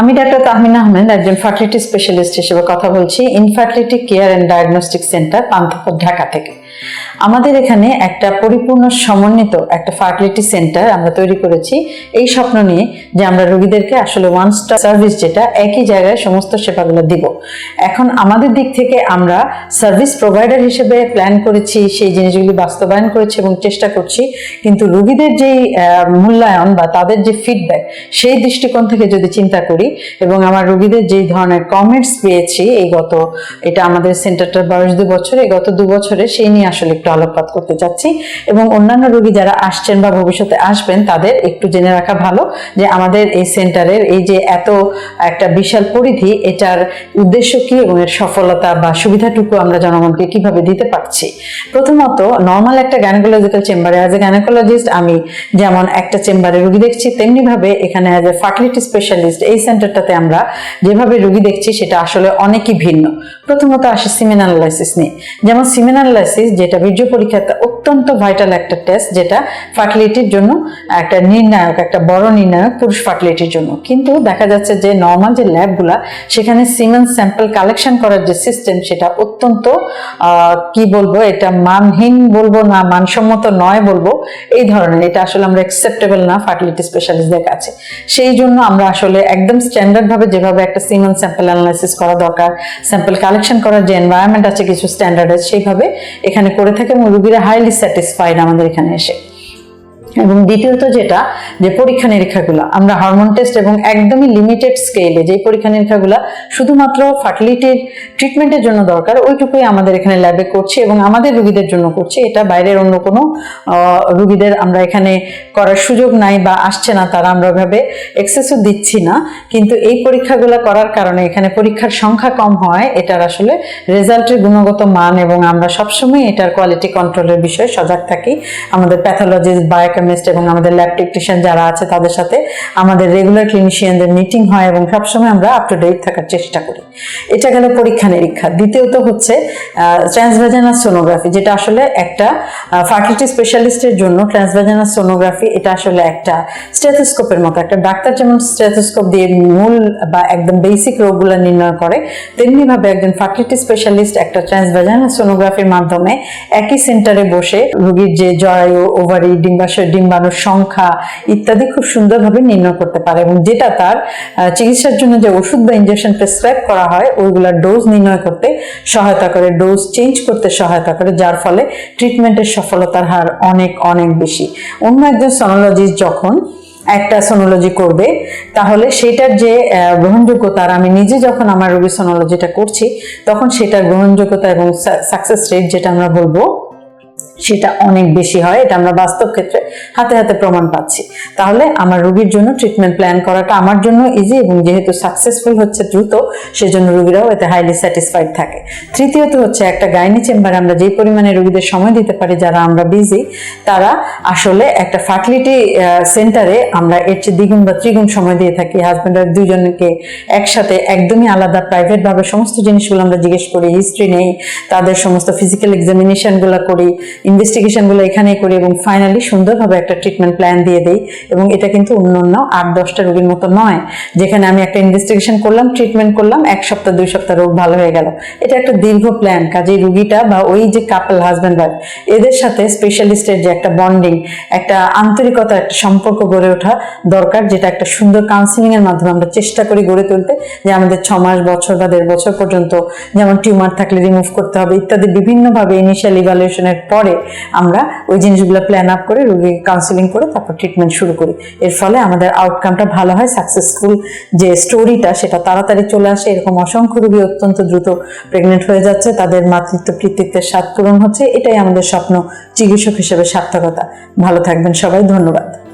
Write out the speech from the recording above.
আমি ডাক্তার তাহমিন আহমেদ, একজন fertility specialist হিসেবে কথা বলছি infertility care and diagnostic centre Panthapath, Dhaka থেকে। আমাদের এখানে একটা পরিপূর্ণ সমন্বিত একটা ফার্টিলিটি সেন্টার আমরা তৈরি করেছি। এই স্বপ্ন নিয়ে যে আমরা রোগীদেরকে আসলে ওয়ান স্টার সার্ভিস যেটা, একই জায়গায় সমস্ত সেবাগুলো দিব। এখন আমাদের দিক থেকে আমরা সার্ভিস প্রোভাইডার হিসেবে প্ল্যান করেছি, সেই জিনিসগুলি বাস্তবায়ন করেছি এবং চেষ্টা করছি। কিন্তু রোগীদের যেই মূল্যায়ন বা তাদের যে ফিডব্যাক সেই দৃষ্টিকোণ থেকে যদি চিন্তা করি এবং আমার রোগীদের যেই ধরনের কমেন্টস পেয়েছি এই গত, এটা আমাদের সেন্টারটার বয়স দু বছর, এই গত দু বছরে সেই নিয়ে আসলে একটু আলোকপাত করতে চাচ্ছি এবং অন্যান্য রোগী যারা আসছেন বা ভবিষ্যতে আসবেন, তাদের একটু জেনে রাখা ভালো যে আমাদের এই সেন্টারের এই যে এত একটা বিশাল পরিধি, এটার উদ্দেশ্য কি এবং এর সফলতা বা সুবিধাটুকু আমরা জনগণকে কীভাবে দিতে পারছি? প্রথমত নর্মাল একটা গ্যানাকোলজিক্যাল চেম্বারে অ্যাজ এ গ্যানাকোলজিস্ট আমি যেমন একটা চেম্বারে রুগী দেখছি তেমনি ভাবে এখানে অ্যাজ এ ফার্টিলিটি স্পেশালিস্ট এই সেন্টারটাতে আমরা যেভাবে রুগী দেখছি, সেটা আসলে অনেকই ভিন্ন। প্রথমত আসে সিমেন নিয়ে। যেমন সিমেন যেটা বীর্য পরীক্ষাতে অত্যন্ত ভাইটাল একটা টেস্ট যেটা ফার্টিলিটির জন্য একটা নির্ণায়ক, একটা বড় নির্ণায়ক পুরুষ ফার্টিলিটির জন্য। কিন্তু দেখা যাচ্ছে যে নর্মাল যে ল্যাবগুলা সেখানে সিমেন স্যাম্পল কালেকশন করার যে সিস্টেম সেটা অত্যন্ত কি বলব, এটা মানহীন বলব না, মানসম্মত নয় বলব, এই ধরনের। এটা আসলে আমরা অ্যাকসেপ্টেবল না ফার্টিলিটি স্পেশালিস্টদের কাছে। সেই জন্য আমরা আসলে একদম স্ট্যান্ডার্ড ভাবে যেভাবে একটা সিমেন স্যাম্পল অ্যানালাইসিস করা দরকার স্যাম্পল কালেকশন করার যে এনভায়রনমেন্ট আছে, কিছু স্ট্যান্ডার্ড আছে, সেইভাবে এখানে করে থাকে। এবং মুরগিরা হাইলি স্যাটিসফাইড আমাদের এখানে এসে। এবং দ্বিতীয়ত যেটা, যে পরীক্ষা নিরীক্ষাগুলো, আমরা হরমোন টেস্ট এবং একদমই লিমিটেড স্কেলে যে পরীক্ষা নিরীক্ষাগুলো শুধুমাত্র ফার্টিলিটির ট্রিটমেন্টের জন্য দরকার, ওইটুকুই আমাদের এখানে ল্যাবে করছি এবং আমাদের রুগীদের জন্য করছি। এটা বাইরের অন্য কোনো রুগীদের আমরা এখানে করার সুযোগ নাই বা আসছে না, তারা আমরা ওইভাবে এক্সেসও দিচ্ছি না। কিন্তু এই পরীক্ষাগুলো করার কারণে এখানে পরীক্ষার সংখ্যা কম হয়, এটার আসলে রেজাল্টের গুণগত মান এবং আমরা সবসময় এটার কোয়ালিটি কন্ট্রোলের বিষয়ে সজাগ থাকি। আমাদের প্যাথোলজিস্ট বায়োকেমিস্ট এবং আমাদের ল্যাব টেকনিশিয়ান যারা আছে তাদের সাথে আমাদের রেগুলার ক্লিনিশিয়ানদের মিটিং হয় এবং সবসময় আমরা আপ টু ডেট থাকার চেষ্টা করি। এটা গেল পরীক্ষা নিরীক্ষা। দ্বিতীয়ত হচ্ছে ট্রান্সভেজানাল সোনোগ্রাফি যেটা আসলে একটা ফার্টিলিটি স্পেশালিস্টের জন্য ট্রান্সভেজানাল সোনোগ্রাফি এটা আসলে একটা স্টেথোস্কোপের মতো। একটা ডাক্তার যেমন স্টেথোস্কোপ দিয়ে মূল বা একদম বেসিক রোগগুলো নির্ণয় করে তেমনি ভাবে একজন ফার্টিলিটি স্পেশালিস্ট একটা ট্রান্সভেজানাল সোনোগ্রাফির মাধ্যমে একই সেন্টারে বসে রোগীর যে জরায়ু ওভারি ডিম্বাশয় ডিম্বাণুর সংখ্যা ইত্যাদি খুব সুন্দরভাবে নির্ণয় করতে পারে এবং যেটা তার চিকিৎসার জন্য যে ওষুধ বা ইনজেকশন প্রেসক্রাইব করা হয় ওইগুলোর ডোজ নির্ণয় করতে সহায়তা করে ডোজ চেঞ্জ করতে সহায়তা করে যার ফলে ট্রিটমেন্টের সফলতার হার অনেক অনেক বেশি। অন্য একজন সনোলজিস্ট যখন একটা সোনোলজি করবে তাহলে সেটার যে আহ, গ্রহণযোগ্যতা আমি নিজে যখন আমার রোগী সোনোলজিটা করছি তখন সেটার গ্রহণযোগ্যতা এবং সাকসেস রেট যেটা আমরা বলব সেটা অনেক বেশি হয়, এটা আমরা বাস্তব ক্ষেত্রে হাতে হাতে প্রমাণ পাচ্ছি। তাহলে আমার রোগীর জন্য ট্রিটমেন্ট প্ল্যান করাটা আমার জন্য ইজি এবং যেহেতু সাকসেসফুল হচ্ছে দ্রুত, সেজন্য রোগীরাও এতে হাইলি স্যাটিসফাইড থাকে। তৃতীয়ত হচ্ছে একটা গাইনি চেম্বারে আমরা যে পরিমাণে রোগীদের সময় দিতে পারি, যারা আমরা বিজি তারা আসলে একটা ফার্টিলিটি সেন্টারে আমরা এর চেয়ে দ্বিগুণ বা ত্রিগুণ সময় দিয়ে থাকি। হাজব্যান্ড আর দুজনকে একসাথে একদমই আলাদা প্রাইভেট ভাবে সমস্ত জিনিসগুলো আমরা জিজ্ঞেস করি হিস্ট্রি নেই, তাদের সমস্ত ফিজিক্যাল এক্সামিনেশনগুলো করি ইনভেস্টিগেশনগুলো এখানেই করি এবং ফাইনালি সুন্দরভাবে একটা ট্রিটমেন্ট প্ল্যান দিয়ে দেই এবং এটা কিন্তু অন্য অন্য আট, দশটা রোগীর মতো নয়। যেখানে আমি একটা ইনভেস্টিগেশন করলাম ট্রিটমেন্ট করলাম, এক সপ্তাহ, দুই সপ্তাহ রোগ ভালো হয়ে গেল। এটা একটা দীর্ঘ প্ল্যান কাজেই রুগীটা বা ওই যে কাপল হাজব্যান্ড ওয়াইফ এদের সাথে স্পেশালিস্টের যে একটা বন্ডিং একটা আন্তরিকতা, একটা সম্পর্ক গড়ে ওঠা দরকার, যেটা একটা সুন্দর কাউন্সিলিং এর মাধ্যমে আমরা চেষ্টা করি গড়ে তুলতে। যে আমাদের ছ মাস, বছর বা দেড় বছর পর্যন্ত যেমন টিউমার থাকলে রিমুভ করতে হবে ইত্যাদি বিভিন্নভাবে ইনিশিয়াল ইভালুয়েশনের পরে আমরা ওই জিনিসগুলো প্ল্যান আপ করে রোগী কাউন্সিলিং করে তারপর ট্রিটমেন্ট শুরু করি। এর ফলে আমাদের আউটকামটা ভালো হয় সাকসেসফুল যে স্টোরিটা সেটা তাড়াতাড়ি চলে আসে। এরকম অসংখ্য রোগী অত্যন্ত দ্রুত প্রেগনেন্ট হয়ে যাচ্ছে। তাদের মাতৃত্ব কৃতিত্বের স্বাদ পূরণ হচ্ছে। এটাই আমাদের স্বপ্ন, চিকিৎসক হিসেবে সার্থকতা। ভালো থাকবেন সবাই, ধন্যবাদ।